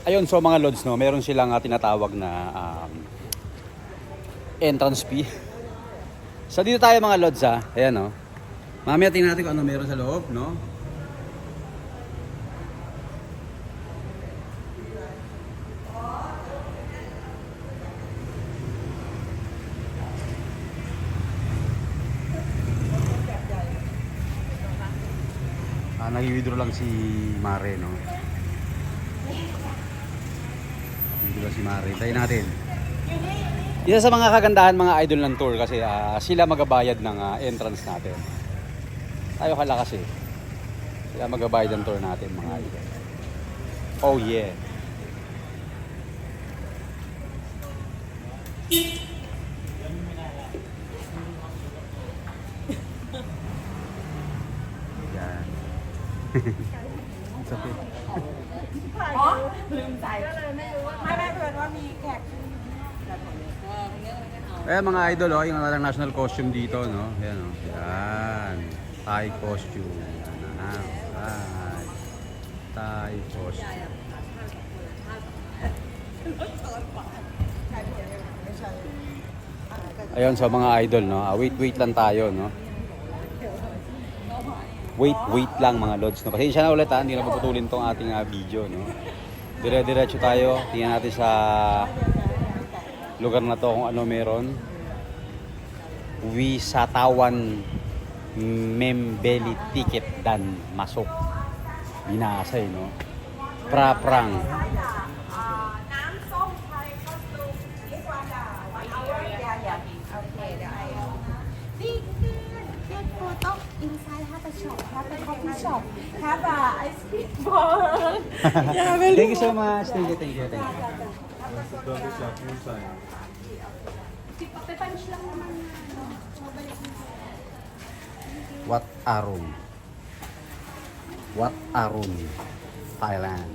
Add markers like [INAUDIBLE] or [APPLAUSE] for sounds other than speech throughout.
Ayun, so mga lods, no, meron silang ah, tinatawag na um, entrance fee. So dito tayo mga lods ha. Ayan no. Mamaya tingnan natin kung ano meron sa loob, no? Nag-withdraw lang si Mare, no? Ba si Mari? Tayo natin. Isa sa mga kagandahan mga idol ng tour kasi ah, sila magabayad ng ah, entrance natin. Tayo kala kasi. Sila magabayad ng tour natin mga idol. Oh yeah. [LAUGHS] Yan. It's okay. อ๋อลืมใส่ก็เลยไม่รู้ว่าไม่ไม่เพื่อนว่ามีแขก Ayan mga idol, oh, yung mga national costume dito, no? Ayan, oh. Yan. Thai costume. Yan, ah. Thai. Thai costume. Ayun, so mga idol, no? Ah, wait, wait lang tayo, no? Wait, wait lang mga lods, no? Pasensya na ulit, ha? Hindi na paputulin tong ating ah, video, no? Dire-diretso tayo. Tingnan natin sa lugar na to kung ano meron. Wisatawan Membeli Ticket Dan Masok. Binasay, no? Praprang. Inside have a shop have a coffee shop have a ice cream [LAUGHS] bar [LAUGHS] thank you so much. Thank you, thank you, thank you. Lang naman. Mabalik na. Wat Arun. Wat Arun, Thailand.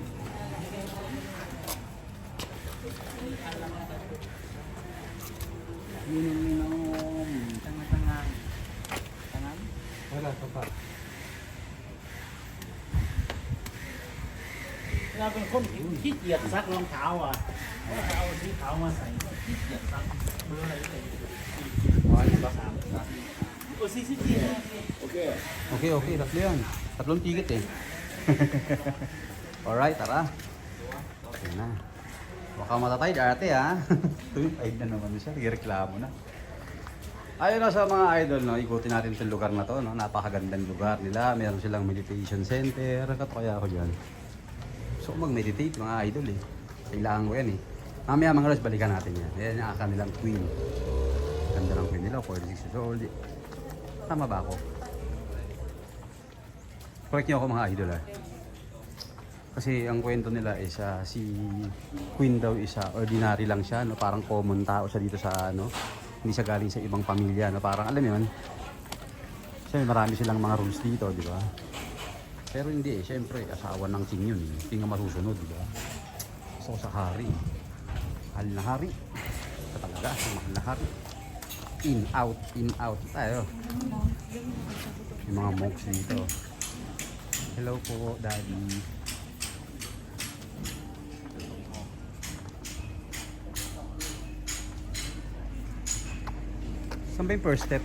Minom-minom. Tanga-tanga. แล้าเราเป็นคนหิวขี้เกียจซักรองเท้าอะว่าจะเอาสีขาวมาใส่ขี้เกียจซักเบอร์อะไรก็ใส่ร้อยสามโอ้ซีซีจีโอเค โอเค โอเค รัดเรื่องตัดล้มจีก็เต็ม alright tara yun na baka matatay dati ha tuwing ay na naman siya nagreklamo na Ayun na sa mga idol, no, ikutin natin itong lugar na to. No? Napakagandang lugar nila. Meron silang meditation center. Kato kaya ako dyan. So mag-meditate mga idol eh. Kailangan ko yan eh. Mamaya mga guys, balikan natin yan. Yan yung kanilang queen. Ganda ng queen nila, 46 years old. Tama ba ako? Correct niyo ako mga idol ah. Kasi ang kwento nila is ah, si Queen daw isa ordinary lang siya, no? parang common tao siya dito sa ano, hindi siya galing sa ibang pamilya, no? parang alam yun. Siyempre marami silang mga rules dito, di ba? Pero hindi eh, siyempre asawa ng king yun, eh. hindi nga masusunod, di ba? Ko sa hari. Mahal na hari. Ito talaga, mahal na hari. In, out, in, out tayo. Yung mga monks dito. Hello po, Daddy. Saan ba yung first step?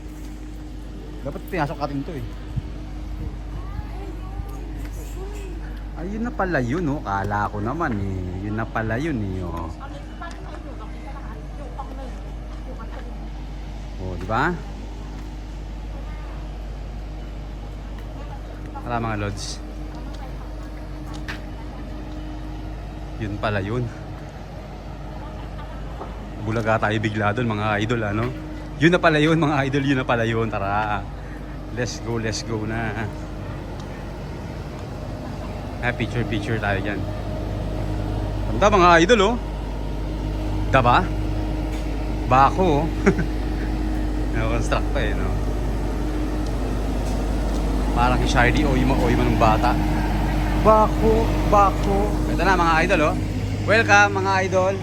Dapat pinasok natin to eh. Ayun na pala yun, oh. Kala ko naman eh. Yun na pala yun eh, oh. Oh, di ba? Wala mga lods. Yun pala yun. Bulaga tayo bigla doon mga idol ano. Yun na pala yun mga idol, yun na pala yun. Tara. Let's go, let's go na. Ah, picture picture tayo dyan. Ganda mga idol oh. Diba? Bako oh. [LAUGHS] Na-construct pa eh, no? Parang kay Shardy o yung, o yung manong bata. Bako, bako. Ito na mga idol, oh. Welcome mga idol.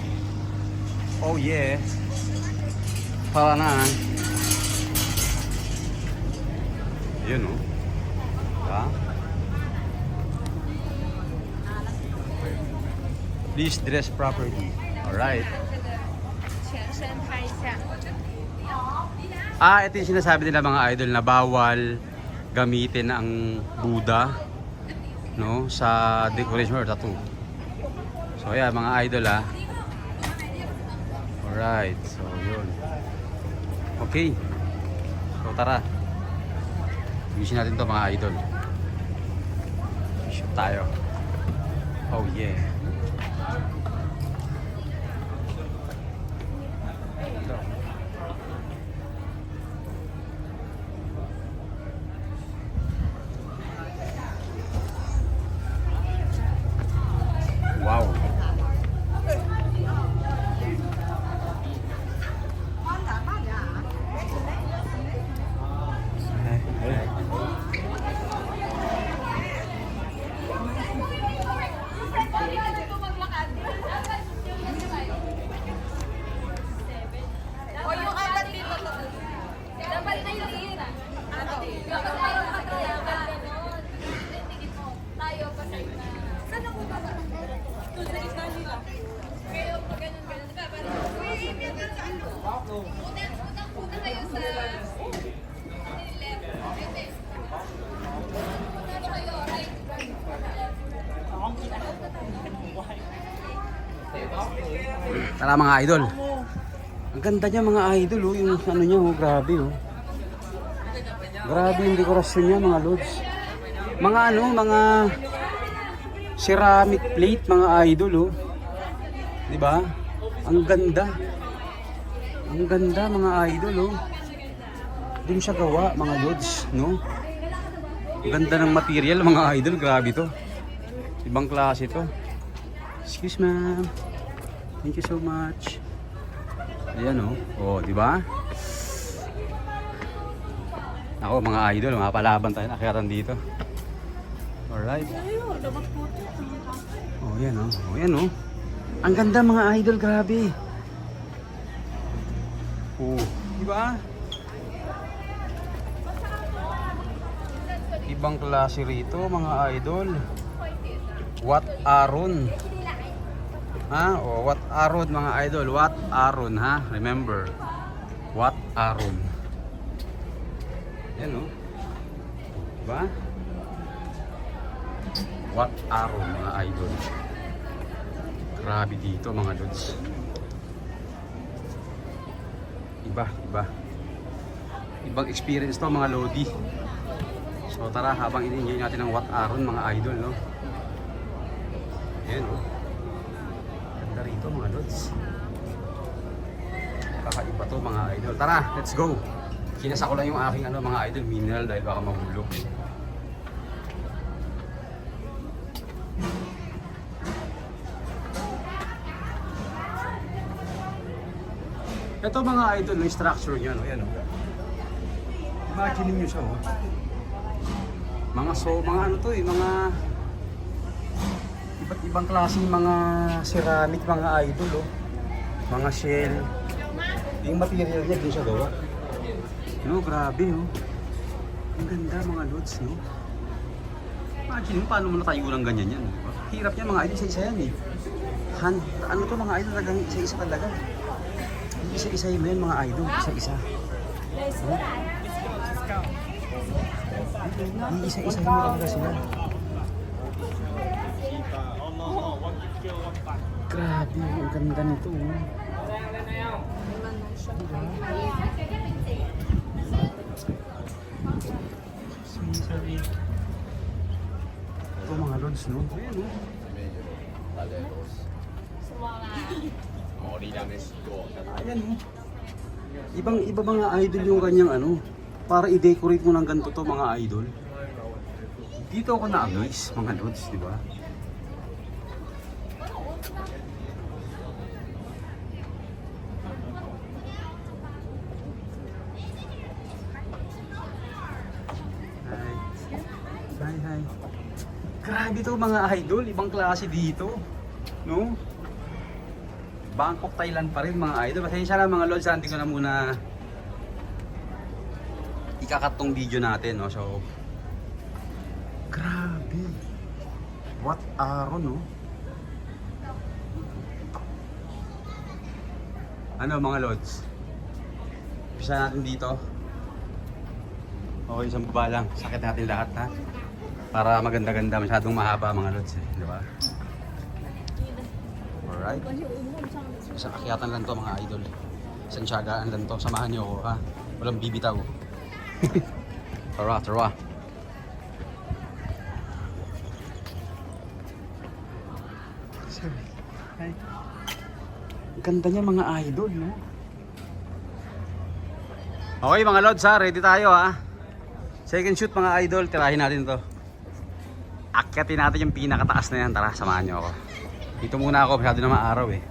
Oh yeah. Para na. Yun oh. Diba? Please dress properly. Alright. Ah, ito yung sinasabi nila mga idol na bawal gamitin ang Buddha no sa decoration or tattoo. So yeah, mga idol ah. Alright, so yun. Okay. So tara. Usin natin to mga idol. Shoot tayo. Oh yeah. Ito. Wow. O yung apat dito. Dapat na yun. Ano? Dapat parang magkalaban ganon. Tayo pa sa ina. Saan ako ba ba? Doon sa gitna nila. Kayo pa ganun ganun. Diba? Parang, uy, may ganun. Unang, unang, unang kayo sa left. Ete. Ano kayo? Right. Tara mga idol. Ang ganda niya mga idol oh, yung ano niya oh, grabe oh. Grabe yung dekorasyon niya mga lods. Mga ano, mga ceramic plate mga idol oh. 'Di ba? Ang ganda. Ang ganda mga idol oh. Doon siya gawa mga lods, no? Ang ganda ng material mga idol, grabe to. Ibang klase to. Excuse ma'am. Thank you so much. Ayan oh. Oh, di ba? Ako mga idol, mga palaban tayo nakiratan dito. Alright. Oh, yan oh. Oh, yan oh. Ang ganda mga idol, grabe. Oh, di ba? Ibang klase rito mga idol. What Aron. Ha? O, what Aron mga idol? What Aron ha? Remember. What Aron. Yan o. Diba? What Aron mga idol. Grabe dito mga lods. Iba, iba. Ibang experience to mga lodi. So tara habang ini-enjoy natin ang What Aron mga idol no. Yan o. Ganda rito mga lods. Kakaiba to mga idol. Tara, let's go. Kinasa ko lang yung aking ano mga idol mineral dahil baka mahulog. Ito mga idol, yung structure niya, no? Yan, oh. Imagine niyo siya, oh. Mga so, mga ano to eh, mga iba't ibang klaseng mga ceramic, mga idol, oh. Mga shell. Yung material niya, din siya gawa. No, grabe, oh. Ang ganda mga lods, no? Imagine mo paano mo natayo ng ganyan yan. Hirap yan mga idol, isa-isa yan eh. Hand, ano to mga idol, talagang isa-isa talaga. Isa-isa yun yan mga idol, isa-isa. Huh? Isa-isa mo talaga sila. Grabe, ang ganda nito. oh. Sensory. Ito mga lods, no? Ayan, no? Ayan, no? Ibang iba mga idol yung kanyang ano, para i-decorate mo ng ganito to mga idol. Dito ako na-amaze, mga lods, di ba? Hi. Hi, hi. Grabe to mga idol, ibang klase dito. No? Bangkok, Thailand pa rin mga idol. Pasensya na mga lods, hindi ko na muna ikakat tong video natin, no? So, grabe. What araw, no? Ano mga lods? Pisa natin dito. Okay, isang baba lang. Sakit natin lahat, ha? Para maganda-ganda, masyadong mahaba mga lods, eh. Di ba? Alright. Isang akyatan lang to mga idol. Isang tiyagaan lang to. Samahan niyo ako, ha? Walang bibitaw. [LAUGHS] tara, tara. Hi. Ang Ganda niya mga idol, no? Okay mga lods ha, ready tayo ha. Second shoot mga idol, tirahin natin to. Akyatin natin yung pinakataas na yan, tara samahan niyo ako. Dito muna ako, masyado na maaraw eh.